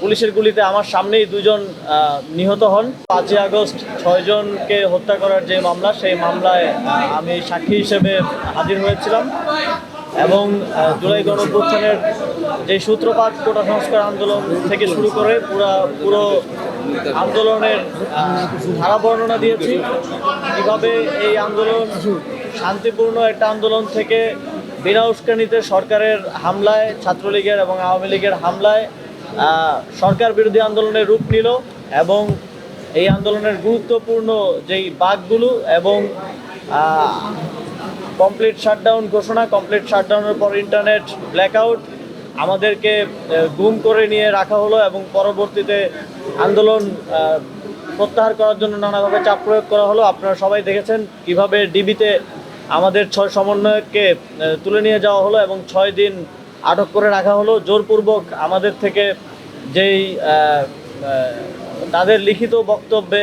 পুলিশের গুলিতে আমার সামনেই দুজন নিহত হন। পাঁচই আগস্ট ছয়জনকে হত্যা করার যে মামলা, সেই মামলায় আমি সাক্ষী হিসেবে হাজির হয়েছিলাম এবং জুলাই গণঅভ্যুত্থানের যে সূত্রপাত, কোটা সংস্কার আন্দোলন থেকে শুরু করে পুরা, পুরো আন্দোলনের ধারা বর্ণনা দিয়েছি। কীভাবে এই আন্দোলন শান্তিপূর্ণ একটা আন্দোলন থেকে বিনা উস্কানিতে সরকারের হামলায়, ছাত্রলীগের এবং আওয়ামী লীগের হামলায় সরকার বিরোধী আন্দোলনের রূপ নিল এবং এই আন্দোলনের গুরুত্বপূর্ণ যেই বাঘগুলো এবং কমপ্লিট শাটডাউন ঘোষণা কমপ্লিট শাটডাউনের পর ইন্টারনেট ব্ল্যাকআউট আমাদেরকে গুম করে নিয়ে রাখা হলো এবং পরবর্তীতে আন্দোলন প্রত্যাহার করার জন্য নানাভাবে চাপ প্রয়োগ করা হলো। আপনারা সবাই দেখেছেন কীভাবে ডিবিতে আমাদের ছয় সমন্বয়ককে তুলে নিয়ে যাওয়া হলো এবং ছয় দিন আটক করে রাখা হলো। জোরপূর্বক আমাদের থেকে যেই তাদের লিখিত বক্তব্যে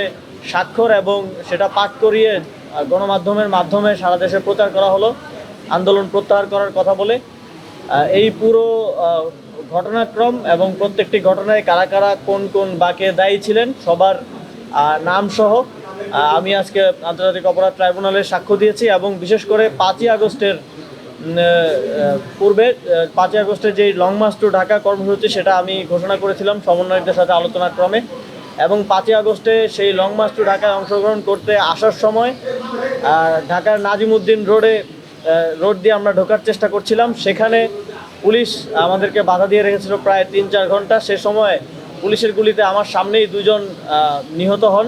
স্বাক্ষর এবং সেটা পাঠ করিয়ে গণমাধ্যমের মাধ্যমে সারা দেশে প্রচার করা হলো আন্দোলন প্রত্যাহার করার কথা বলে। এই পুরো ঘটনাক্রম এবং প্রত্যেকটি ঘটনায় কারা কারা কোন কোন বাকে দায়ী ছিলেন সবার আহ, নাম সহ আমি আজকে আন্তর্জাতিক অপরাধ ট্রাইব্যুনালে সাক্ষ্য দিয়েছি এবং বিশেষ করে পাঁচই আগস্টের পূর্বে পাঁচই আগস্টে যে লং মার্চ টু ঢাকা কর্মসূচি, সেটা আমি ঘোষণা করেছিলাম সমন্বয়কদের সাথে আলোচনা ক্রমে। এবং পাঁচই আগস্টে সেই লং মার্চ টু ঢাকায় অংশগ্রহণ করতে আসার সময় ঢাকার নাজিমুদ্দিন রোডে রোড দিয়ে আমরা ঢোকার চেষ্টা করছিলাম। সেখানে পুলিশ আমাদেরকে বাধা দিয়ে রেখেছিল প্রায় তিন চার ঘণ্টা। সে সময় পুলিশের গুলিতে আমার সামনেই দুজন নিহত হন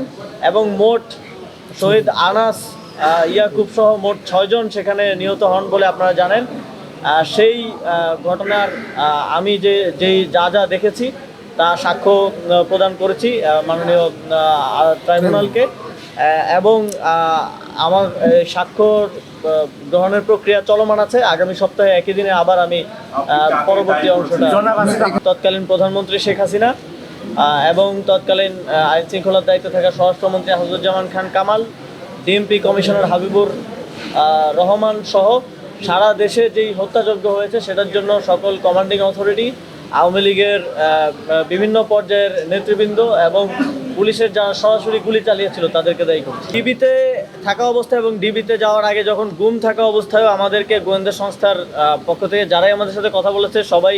এবং মোট শহীদ আনাস ইয়াকুব সহ মোট ছয়জন সেখানে নিহত হন বলে আপনারা জানেন। সেই ঘটনার আমি যে যেই যা যা দেখেছি তা সাক্ষ্য প্রদান করেছি মাননীয় ট্রাইব্যুনালকে। এবং আমার আহ, গ্রহণের প্রক্রিয়া চলমান আছে। আগামী সপ্তাহে একই দিনে আবার আমি পরবর্তী অংশটা তৎকালীন প্রধানমন্ত্রী শেখ হাসিনা এবং তৎকালীন আইন শৃঙ্খলার দায়িত্বে থাকা স্বরাষ্ট্রমন্ত্রী হাফিজুজ্জামান খান কামাল ডিএমপি কমিশনার হাবিবুর রহমান সহ সারা দেশে যেই হত্যাযজ্ঞ হয়েছে সেটার জন্য সকল কমান্ডিং অথরিটি আওয়ামী লীগের বিভিন্ন পর্যায়ের নেতৃবৃন্দ এবং পুলিশের যারা সরাসরি গুলি চালিয়েছিল তাদেরকে দায়ী করছে। ডিবিতে থাকা অবস্থায় এবং ডিবিতে যাওয়ার আগে যখন গুম থাকা অবস্থায়ও আমাদেরকে গোয়েন্দা সংস্থার পক্ষ থেকে যারাই আমাদের সাথে কথা বলেছে সবাই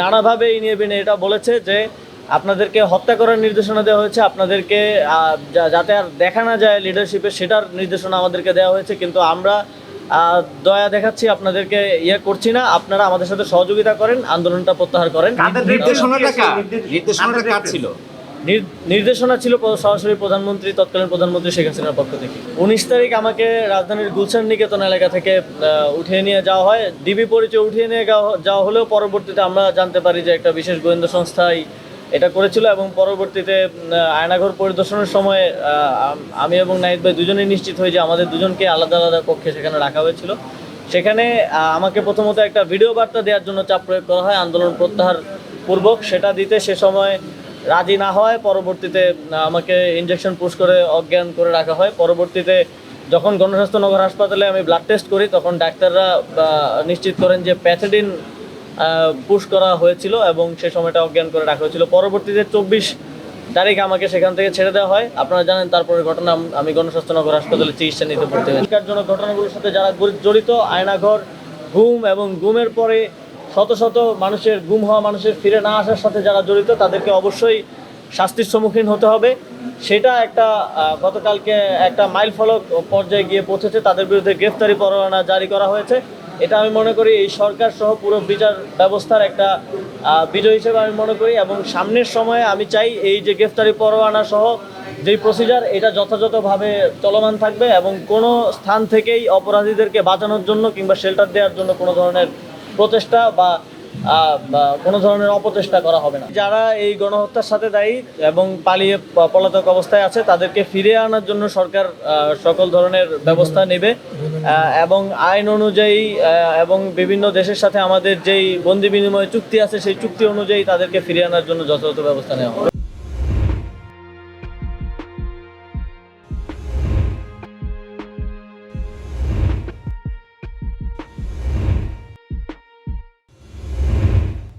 নানাভাবে এই নিয়ে এটা বলেছে যে আপনাদেরকে হত্যা করার নির্দেশনা দেওয়া হয়েছে আপনাদেরকে আহ, যা- যাতে আর দেখা না যায় লিডারশিপে সেটার নির্দেশনা আমাদেরকে দেওয়া হয়েছে কিন্তু আমরা আহ, দয়া দেখাচ্ছি আপনাদেরকে ইয়ে করছি না আপনারা আমাদের সাথে সহযোগিতা করেন আন্দোলনটা প্রত্যাহার করেন। নির্দেশনাটা ছিল? নির্দেশনা ছিল সরাসরি প্রধানমন্ত্রী তৎকালীন প্রধানমন্ত্রী শেখ হাসিনার পক্ষ থেকে। উনিশ তারিখ আমাকে রাজধানীর গুলশান নিকেতন এলাকা থেকে আহ, উঠিয়ে নিয়ে যাওয়া হয়। ডিবি পরিচয় উঠিয়ে নিয়ে যাওয়া- যাওয়া হলেও পরবর্তীতে আমরা জানতে পারি যে একটা বিশেষ গোয়েন্দা সংস্থাই এটা করেছিল এবং পরবর্তীতে আয়নাঘর পরিদর্শনের সময় আমি এবং নাহিদ ভাই দুজনেই নিশ্চিত হই যে আমাদের দুজনকে আলাদা আলাদা কক্ষে সেখানে রাখা হয়েছিল। সেখানে আমাকে প্রথমত একটা ভিডিও বার্তা দেওয়ার জন্য চাপ প্রয়োগ করা হয়, আন্দোলন প্রত্যাহার পূর্বক। সেটা দিতে সে সময় রাজি না হয়, পরবর্তীতে আমাকে ইঞ্জেকশন পুশ করে, অজ্ঞান করে রাখা হয়। পরবর্তীতে, যখন গণস্বাস্থ্য নগর হাসপাতালে আমি ব্লাড টেস্ট করি, তখন ডাক্তাররা নিশ্চিত করেন যে প্যাথেডিন পুশ করা হয়েছিল এবং সে সময়টা অজ্ঞান করে রাখা হয়েছিল। পরবর্তীতে চব্বিশ তারিখ আমাকে সেখান থেকে ছেড়ে দেওয়া হয়। আপনারা জানেন তারপরে ঘটনা, আমি গণস্বাস্থ্য নগর হাসপাতালে চিকিৎসা নিতে পড়তে হয় জন্য ঘটনাগুলোর সাথে যারা জড়িত, আয়নাঘর, ঘুম এবং ঘুমের পরে শত শত মানুষের গুম হওয়া মানুষের ফিরে না আসার সাথে যারা জড়িত, তাদেরকে অবশ্যই শাস্তির সম্মুখীন হতে হবে। সেটা একটা গতকালকে একটা মাইল ফলক পর্যায়ে গিয়ে পৌঁছেছে। তাদের বিরুদ্ধে গ্রেফতারি পরোয়ানা জারি করা হয়েছে। এটা আমি মনে করি এই সরকার সহ পুরো বিচার ব্যবস্থার একটা বিজয় হিসেবে আমি মনে করি এবং সামনের সময়ে আমি চাই এই যে গ্রেফতারি পরোয়ানা সহ যেই প্রসিজার এটা যথাযথভাবে চলমান থাকবে এবং কোনো স্থান থেকেই অপরাধীদেরকে বাঁচানোর জন্য কিংবা শেল্টার দেওয়ার জন্য কোনো ধরনের প্রচেষ্টা বা কোনো ধরনের অপচেষ্টা করা হবে না। যারা এই গণহত্যার সাথে দায়ী এবং পালিয়ে পলাতক অবস্থায় আছে, তাদেরকে ফিরে আনার জন্য সরকার সকল ধরনের ব্যবস্থা নেবে। এবং আইন অনুযায়ী এবং বিভিন্ন দেশের সাথে আমাদের যেই বন্দি বিনিময় চুক্তি আছে, সেই চুক্তি অনুযায়ী তাদেরকে ফিরিয়ে আনার জন্য যথাযথ ব্যবস্থা নেওয়া হবে।